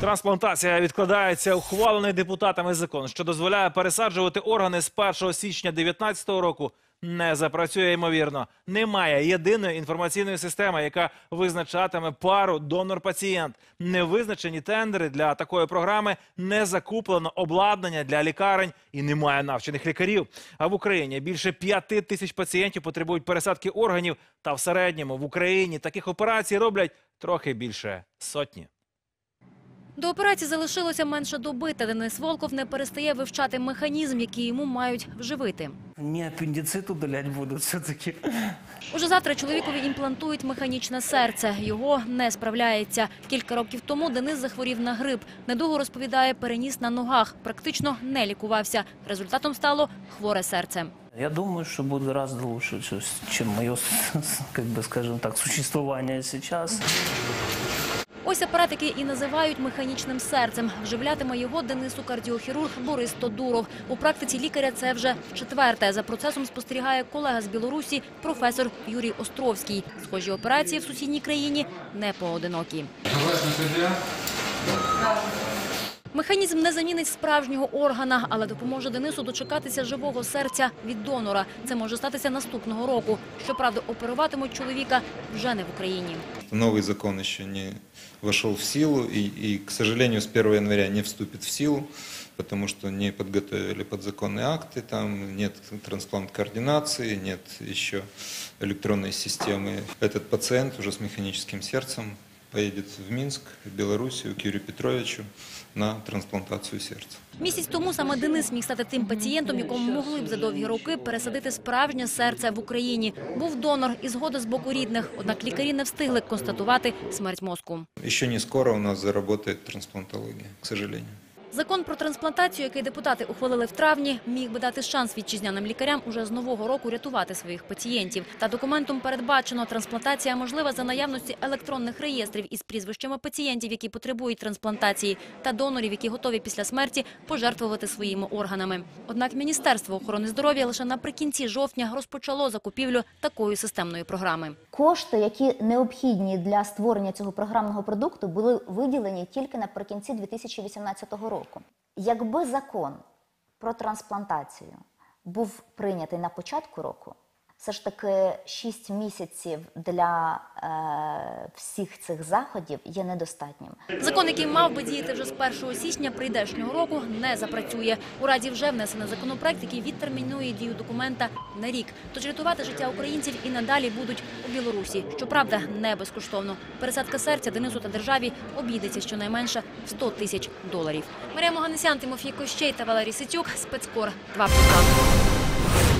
Трансплантація відкладається. Ухвалений депутатами закон, що дозволяє пересаджувати органи з 1 січня 2019 року. Не запрацює ймовірно. Немає єдиної інформаційної системи, яка визначатиме пару донор-пацієнт. Не визначені тендери для такої програми, не закуплено обладнання для лікарень і немає навчених лікарів. А в Україні більше п'яти тисяч пацієнтів потребують пересадки органів. Та в середньому в Україні таких операцій роблять трохи більше сотні. До операції залишилося менше доби, та Денис Волков не перестає вивчати механізм, який йому мають вживити. Не аппендицит удалять будут все-таки. Уже завтра чоловікові імплантують механічне серце. Його не справляється. Кілька років тому Денис захворів на грип. Недугу розповідає, переніс на ногах. Практично не лікувався. Результатом стало хворе серце. Я думаю, что буду гораздо лучше, чем мое, как бы скажем так, существование сейчас. Ось апарат, який і називають механічним серцем. Вживлятиме його Денису кардіохірург Борис Тодуров. У практиці лікаря це вже четверте. За процесом спостерігає колега з Білорусі, професор Юрій Островський. Схожі операції в сусідній країні не поодинокі. Механізм не замінить справжнього органа, але допоможе Денису дочекатися живого серця від донора. Це може статися наступного року. Щоправда, оперуватимуть чоловіка вже не в Україні. Новый закон еще не вошел в силу и, и, к сожалению, с 1 января не вступит в силу, потому что не подготовили подзаконные акты, там нет трансплант координации, нет еще электронной системы. Этот пациент уже с механическим сердцем поедет в Минск, в Белоруссию, к Юрию Петровичу на трансплантацию сердца. Місяць тому саме Денис міг стати тим пацієнтом, якому могли б за довгі роки пересадити справжнє серце в Україні. Був донор і згода з боку рідних, однак лікарі не встигли констатувати смерть мозку. Ще не скоро у нас заработає трансплантологія, к сожалению. Закон про трансплантацію, який депутати ухвалили в травні, міг би дати шанс вітчизняним лікарям уже з нового року рятувати своїх пацієнтів. Та документом передбачено, трансплантація можлива за наявності електронних реєстрів із прізвищами пацієнтів, які потребують трансплантації, та донорів, які готові після смерті пожертвувати своїми органами. Однак Міністерство охорони здоров'я лише наприкінці жовтня розпочало закупівлю такої системної програми. Кошти, які необхідні для створення цього програмного продукту, були виділені тільки наприкінці 2018 року. Якби закон про трансплантацію був прийнятий на початку року, все ж таки 6 місяців для е, всіх цих заходів є недостатнім. Закон, який мав би діяти вже з 1 січня прийдешнього року, не запрацює. У Раді вже внесено законопроект, який відтермінує дію документа на рік. Тож рятувати життя українців і надалі будуть у Білорусі. Щоправда, не безкоштовно. Пересадка серця Денису та державі обійдеться щонайменше в 100 тисяч доларів. Марія Моганесян, Тимофій Кощей та Валерій Ситюк. Спецкор 2+,2.